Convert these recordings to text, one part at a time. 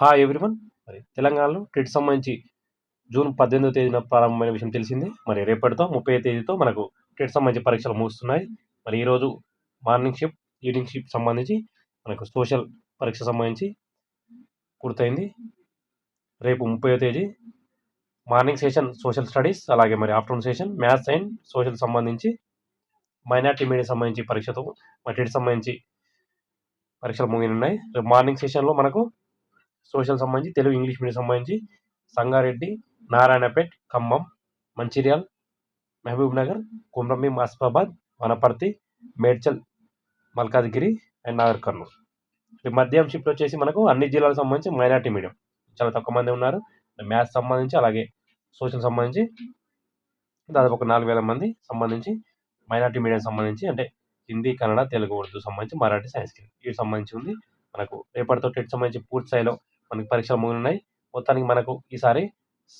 Hi everyone మరి తెలంగాణలో TET సంబంధించి జూన్ పద్దెనిమిదో తేదీన ప్రారంభమైన విషయం తెలిసింది. మరి రేపటితో ముప్పై తేదీతో మనకు టెట్ సంబంధించి పరీక్షలు ముగుస్తున్నాయి. మరి ఈరోజు మార్నింగ్ షిఫ్ట్ ఈవినింగ్ షిఫ్ట్ సంబంధించి మనకు సోషల్ పరీక్ష సంబంధించి పూర్తయింది. రేపు ముప్పై తేదీ మార్నింగ్ సెషన్ సోషల్ స్టడీస్ అలాగే మరి afternoon session maths and social సంబంధించి మైనార్టీ మీడియా సంబంధించి పరీక్షతో మరి టెట్ సంబంధించి పరీక్షలు ముగినున్నాయి రేపు మార్నింగ్ సెషన్లో మనకు సోషల్ సంబంధించి తెలుగు ఇంగ్లీష్ మీడియం సంబంధించి Sangareddy Narayanpet Khammam Mancherial Mahabubnagar Kumrambheem Asifabad Wanaparthy Medchal Malkajgiri and Nagarkurnool. ఈ మధ్యాహ్నం షిఫ్ట్ వచ్చేసి మనకు అన్ని జిల్లాలకు సంబంధించి మైనార్టీ మీడియం. చాలా తక్కువ మంది ఉన్నారు. మ్యాథ్స్ సంబంధించి అలాగే సోషల్ సంబంధించి దాదాపు ఒక నాలుగు వేల మంది సంబంధించి మైనార్టీ మీడియం సంబంధించి అంటే హిందీ కన్నడ తెలుగు ఉర్దూ సంబంధించి మరాఠీ సైన్స్ వీటికి సంబంధించి ఉంది. మనకు రేపటితో టెట్ సంబంధించి పూర్తి స్థాయిలో మనకి పరీక్షలు ముగినాయి మొత్తానికి మనకు ఈసారి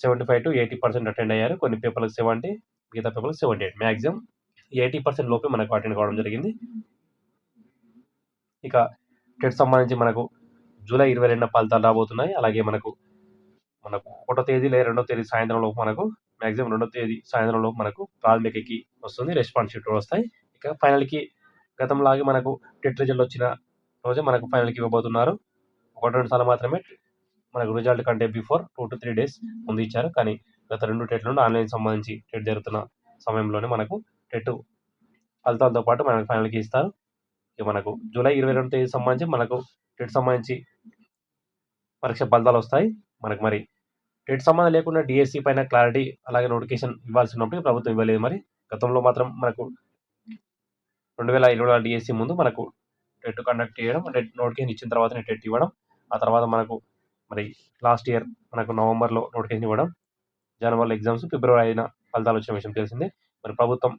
seventy five to eighty percent attend అయ్యారు. కొన్ని పేపర్లకు సెవెంటీ మిగతా పేపర్లకు seventy eight. Maximum eighty percent లోపే మనకు అటెండ్ కావడం జరిగింది. ఇక టెట్ సంబంధించి మనకు జూలై ఇరవై రెండున ఫలితాలు రాబోతున్నాయి. అలాగే మనకు మనకు ఒకటో తేదీ లేదా రెండో తేదీ సాయంత్రం లోపు మనకు మ్యాక్సిమం రెండో తేదీ సాయంత్రంలో మనకు ప్రాథమికకి వస్తుంది. రెస్పాన్స్ షీట్ వస్తాయి. ఇక ఫైనల్కి గతంలాగే మనకు టెట్ రిజల్ట్ వచ్చిన రోజే మనకు ఫైనల్కి ఇవ్వబోతున్నారు. ఒకటి రెండు సార్లు మాత్రమే మనకు రిజల్ట్ కంటే before two to three days ముందు ఇచ్చారు. కానీ గత రెండు టెట్ నుండి ఆన్లైన్ సంబంధించి టెట్ జరుగుతున్న సమయంలోనే మనకు టెట్ ఫలితాలతో పాటు మనకు ఫైనల్కి ఇస్తారు. ఇక మనకు జూలై ఇరవై రెండు తేదీ సంబంధించి మనకు టెట్ సంబంధించి పరీక్ష ఫలితాలు వస్తాయి. మనకు మరి టెట్ సంబంధం లేకుండా డిఎస్సి పైన క్లారిటీ అలాగే నోటిఫికేషన్ ఇవ్వాల్సి ఉన్నప్పటికీ ప్రభుత్వం ఇవ్వలేదు. మరి గతంలో మాత్రం మనకు రెండు వేల ఇరవై డిఎస్సి ముందు మనకు టెట్ కండక్ట్ చేయడం అంటే నోటిఫికేషన్ ఇచ్చిన తర్వాతనే టెట్ ఇవ్వడం ఆ తర్వాత మనకు మరి లాస్ట్ ఇయర్ మనకు నవంబర్లో నోటిఫికేషన్ ఇవ్వడం జనవరిలో ఎగ్జామ్స్ ఫిబ్రవరి అయిన ఫలితాలు వచ్చిన విషయం తెలిసిందే. మరి ప్రభుత్వం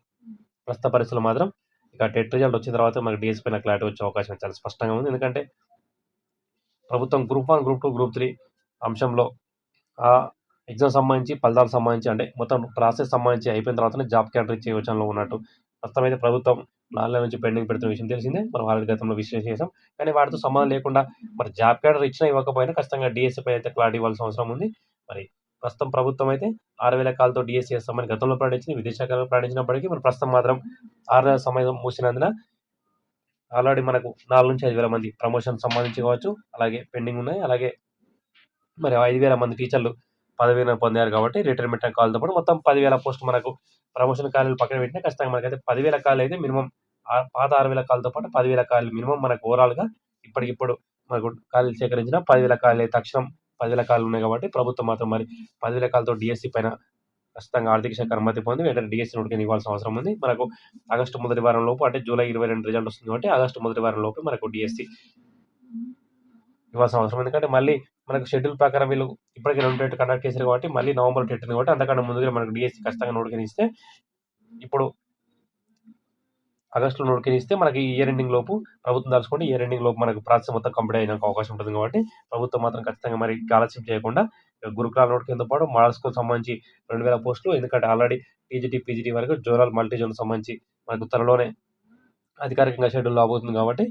ప్రస్తుత పరిస్థితులు మాత్రం ఇక టెట్ రిజల్ట్ వచ్చిన తర్వాత మనకి డిఎస్ పైన క్లారిటీ వచ్చే అవకాశం చాలా స్పష్టంగా ఉంది. ఎందుకంటే ప్రభుత్వం group one group two group three అంశంలో ఆ ఎగ్జామ్ సంబంధించి ఫలితాలకు సంబంధించి అంటే మొత్తం ప్రాసెస్ సంబంధించి అయిపోయిన తర్వాతనే జాబ్ క్యాటరీ ఇచ్చే ఉన్నట్టు ప్రస్తుతం అయితే ప్రభుత్వం నాలుగు నుంచి పెండింగ్ పెడుతున్న విషయం తెలిసిందే. మనం ఆల్రెడీ గతంలో విశ్లేషణ చేసాం కానీ వాటితో సంబంధం లేకుండా మరి జాబ్ క్యాడర్ ఇచ్చినా ఇవ్వకపోయినా ఖచ్చితంగా డిఎస్సిపై అయితే క్లారిటీ ఇవ్వాల్సిన అవసరం ఉంది. మరి ప్రస్తుతం ప్రభుత్వం అయితే ఆరు వేల కాలతో డిఎస్సీ చేస్తామని గతంలో ప్రకటించింది. విదేశాఖలో ప్రకటించినప్పటికీ మరి ప్రస్తుతం మాత్రం ఆరు నెలల సమయం మూసినందున ఆల్రెడీ మనకు నాలుగు నుంచి ఐదు వేల మంది ప్రమోషన్ సంబంధించి కావచ్చు అలాగే పెండింగ్ ఉన్నాయి. అలాగే మరి ఐదు వేల మంది టీచర్లు పదవీలను పొందారు కాబట్టి రిటైర్మెంట్ కాల్తో పాటు మొత్తం పదివేల పోస్ట్ మనకు ప్రమోషన్ ఖాళీలు పక్కన పెట్టినా ఖచ్చితంగా మనకైతే పదివేల ఖాళీ అయితే మినిమం పాత ఆరు వేల కాలతో పాటు పదివేల ఖాళీలు మినిమం మనకు ఓవరాల్గా ఇప్పటికిప్పుడు మనకు ఖాళీలు సేకరించిన పదివేల ఖాళీ తక్షణం పదివేల ఖాళీలు ఉన్నాయి కాబట్టి ప్రభుత్వం మాత్రం మరి పదివేల కాలతో డిఎస్సి పైన ఖచ్చితంగా ఆర్థిక శాఖ అనుమతి పొంది వెంటనే డిఎస్సి నోటికి ఇవ్వాల్సిన అవసరం ఉంది. మనకు ఆగస్టు మొదటి వారం లోపు అంటే జూలై ఇరవై రెండు రిజల్ట్ వస్తుంది కాబట్టి ఆగస్టు మొదటి వారం లోపు మనకు డిఎస్సి ఇవ్వాల్సిన అవసరం ఎందుకంటే మళ్ళీ మనకు షెడ్యూల్ ప్రకారం వీళ్ళు ఇప్పటికే రెండు టెట్ కండక్ట్ చేశారు కాబట్టి మళ్ళీ నవంబర్ టెట్ కాబట్టి అంతకన్నా ముందుగా మనకు డిఎస్సి ఖచ్చితంగా నోటికి ఇస్తే ఇప్పుడు ఆగస్టులో నోటిఫికేషన్ ఇస్తే మనకి ఇయర్ ఎండింగ్ లోపు ప్రభుత్వం దాల్చుకుంటే ఇయర్ ఎండింగ్ లోపు మనకు ప్రాసెస్ మొత్తం కంప్లీట్ అయిన అవకాశం ఉంటుంది కాబట్టి ప్రభుత్వం మాత్రం ఖచ్చితంగా మరి ఆలస్యం చేయకుండా గురుకులాల నోటికేంతో పాటు మోడల్ స్కూల్ సంబంధించి రెండు వేల పోస్టులు ఎందుకంటే ఆల్రెడీ పీజీటీ పీజీటీ వరకు జోనల్ మల్టీ జోన్ సంబంధించి మనకు త్వరలోనే అధికారికంగా షెడ్యూల్ అవుతుంది కాబట్టి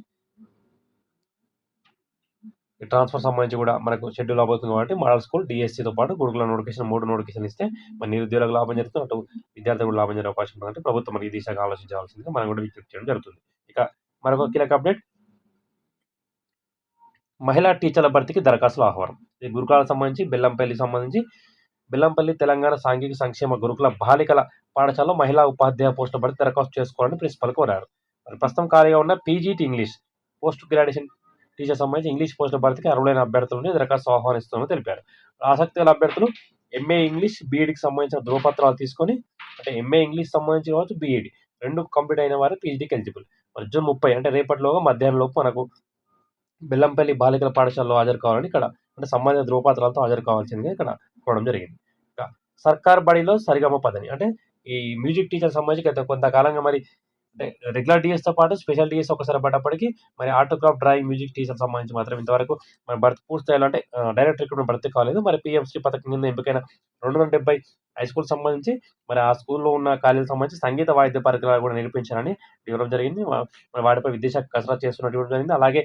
ట్రాన్స్ఫర్ సంబంధించి కూడా మనకు షెడ్యూల్ అవబోతుంది కాబట్టి మోడల్ స్కూల్ డిఎస్సితో పాటు గురుకుల నోటిఫికేషన్ మూడు నోటిఫికేషన్ ఇస్తే మన నిరుద్యోగులకు లాభం జరుగుతుంది. అటు విద్యార్థులకు కూడా లాభం జరిగే అవకాశం ఉందంటే ప్రభుత్వం మనకి దిశగా ఆలోచించాల్సిందిగా మనం కూడా విజ్ఞప్తి చేయడం జరుగుతుంది. ఇక మరొక కీలక అప్డేట్. మహిళా టీచర్ల భర్తీకి దరఖాస్తుల ఆహ్వానం. ఈ గురుకులాలకు సంబంధించి బెల్లంపల్లి సంబంధించి బెల్లంపల్లి తెలంగాణ సాంఘిక సంక్షేమ గురుకుల బాలికల పాఠశాలలో మహిళా ఉపాధ్యాయ పోస్టుల భర్తీ దరఖాస్తు చేసుకోవాలని ప్రిన్సిపల్ కోరారు. మరి ప్రస్తుతం ఖాళీగా ఉన్న PGT English post graduation teacher సంబంధించి ఇంగ్లీష్ పోస్టుల భర్తీకి అర్హులైన అభ్యర్థులని దరఖాస్తు ఆహ్వానిస్తామని తెలిపారు. ఆసక్తి గల అభ్యర్థులు ఎంఏ ఇంగ్లీష్ బీఈడికి సంబంధించిన ధృవపత్రాలు తీసుకొని అంటే ఎంఏ ఇంగ్లీష్ సంబంధించి కావచ్చు బీఈడి రెండు కంప్లీట్ అయిన వారు పీజీడీకి ఎలిజిబుల్. మరి జూన్ ముప్పై అంటే రేపటిలోగా మధ్యాహ్నం లోపు మనకు బెల్లంపల్లి బాలికల పాఠశాలలో హాజరు కావాలని ఇక్కడ అంటే సంబంధిత ధృవపత్రాలతో హాజరు కావాల్సిందిగా ఇక్కడ కోవడం జరిగింది. సర్కార్ బడిలో సరిగమ పదని అంటే ఈ మ్యూజిక్ టీచర్ సంబంధించి గత కొంతకాలంగా మరి రెగ్యులర్ డిఎస్తో పాటు స్పెషల్ డిఎస్ ఒకసారి పడ్డప్పటికీ మరి ఆటోగ్రాఫ్ డ్రాయింగ్ మ్యూజిక్ టీచర్ సంబంధించి మాత్రం ఇంతవరకు మరి భర్తీ పూర్తి స్థాయిలో అంటే డైరెక్ట్ రిక్రూట్మెంట్ భర్తీ కాలేదు. మరి పిఎంసీ పథకం కింద ఎంపికైన రెండు వందల డెబ్బై హై స్కూల్ సంబంధించి మరి ఆ స్కూల్లో ఉన్న ఖాళీలకు సంబంధించి సంగీత వాయిద్య పరికరాలు కూడా నేర్పించాలని ఇవ్వడం జరిగింది. మరి వాటిపై విద్యాశాఖ కసరత్తు చేస్తున్నట్టు జరిగింది. అలాగే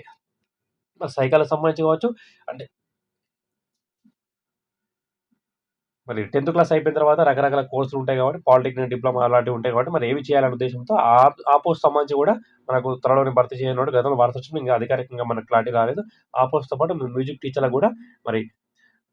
సైకాలకు సంబంధించి కావచ్చు అంటే మరి 10థ్ క్లాస్ అయిపోయిన తర్వాత రకరకాల కోర్సులు ఉంటాయి కాబట్టి పాలిటెక్నిక్, డిప్లొమా అలాంటివి ఉంటాయి కాబట్టి మరి ఏవి చేయాలనే ఉద్దేశంతో ఆ పోస్ట్ సంబంధించి కూడా మనకు త్వరలోనే భర్తీ చేయనున్నాడు. గతంలో వార్త వచ్చింది. ఇంకా అధికారికంగా మనకు క్లారిటీ రాలేదు. ఆ పోస్ట్‌తో పాటు మ్యూజిక్ టీచర్‌లకు కూడా మరి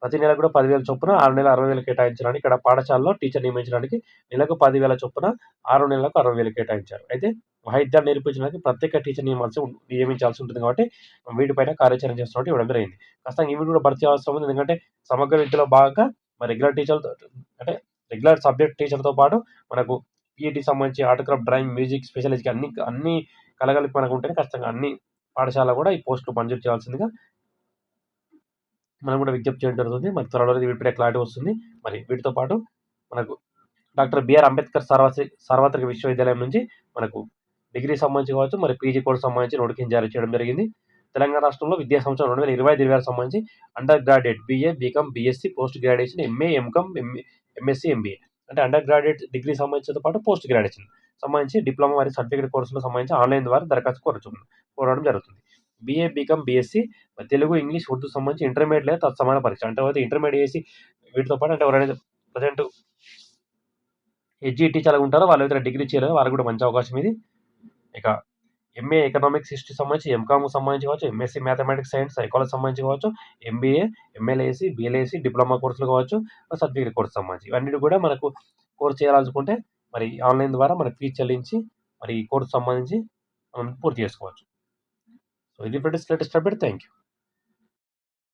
ప్రతి నెల కూడా పదివేల చొప్పున ఆరు నెలల అరవై వేలు కేటాయించడానికి ఇక్కడ పాఠశాలలో టీచర్ నియమించడానికి నెలకు పదివేల చొప్పున ఆరు నెలలకు అరవై వేలు కేటాయించారు. అయితే వాయిద్యాలు నేర్పించడానికి ప్రత్యేక టీచర్ నియమాల్సి నియమించాల్సి ఉంటుంది కాబట్టి వీటిపైన కార్యాచరణ చేస్తున్నట్టు ఇవ్వడం జరిగింది. ఖచ్చితంగా ఇవి కూడా భర్తీ అవసరం ఉంది. ఎందుకంటే సమగ్ర విద్యలో భాగంగా మరి రెగ్యులర్ టీచర్తో అంటే రెగ్యులర్ సబ్జెక్ట్ టీచర్‌తో పాటు మనకు పీఈటీకి సంబంధించి art, craft, drawing, music, special education అన్ని అన్ని కలగలిపి మనకు ఉంటేనే ఖచ్చితంగా అన్ని పాఠశాల కూడా ఈ పోస్టులు మంజూరు చేయాల్సిందిగా మనం కూడా విజ్ఞప్తి చేయడం జరుగుతుంది. మరి త్వరలో వీటిపై క్లారిటీ వస్తుంది. మరి వీటితో పాటు మనకు డాక్టర్ బిఆర్ అంబేద్కర్ సార్వత్రి సార్వత్రిక విశ్వవిద్యాలయం నుంచి మనకు డిగ్రీ సంబంధించి కావచ్చు, మరి పీజీ కోర్సు సంబంధించి నోటిఫికేషన్ జారీ చేయడం జరిగింది. తెలంగాణ రాష్ట్రంలో విద్యా సంవత్సరం 2025, 26 సంబంధించి under graduate BA, BCom, BSc, post graduation, MA, MCom, MA MSc, MBA అంటే అండర్ గ్రాడ్యుయేట్ డిగ్రీ సంబంధించినతో పాటు పోస్ట్ గ్రాడ్యుయేషన్ సంబంధించి డిప్లొమా మరియు సర్టిఫికేట్ కోర్సులకు సంబంధించి ఆన్‌లైన్ ద్వారా దరఖాస్తు కోరచ్చు కోరడం జరుగుతుంది. BA, BCom, BSc Telugu, English, Urdu సంబంధించి ఇంటర్మీడియట్ లేదా తత్సమాన పరీక్ష అంటే ఇంటర్మీడియట్ చేసి వీటితో పాటు అంటే ఎవరైనా ప్రజెంట్ ఎడ్జీ టీచర్‌గా ఉంటారో వాళ్ళు ఎవరైతే డిగ్రీ చేయలేదో వాళ్ళకి కూడా మంచి అవకాశం ఇది. ఇక ఎంఏ ఎకనామిక్స్, హిస్టరీ సంబంధించి, ఎంకామ్ సంబంధించి కావచ్చు, ఎంఎస్సి మ్యాథమెటిక్స్, సైన్స్, సైకాలజీ సంబంధించి కావచ్చు, ఎంబీఏ, ఎంఎల్ఏసి బిఎల్ఏసి డిప్లొమా కోర్సులు కావచ్చు, సర్టిఫికేట్ కోర్సు సంబంధించి ఇవన్నీ కూడా మనకు కోర్స్ చేయాలనుకుంటే మరి ఆన్‌లైన్ ద్వారా మనకు ఫీజ్ చెల్లించి మరి ఈ కోర్సు సంబంధించి మనం పూర్తి చేసుకోవచ్చు. సో ఇది friends latest update. Thank you.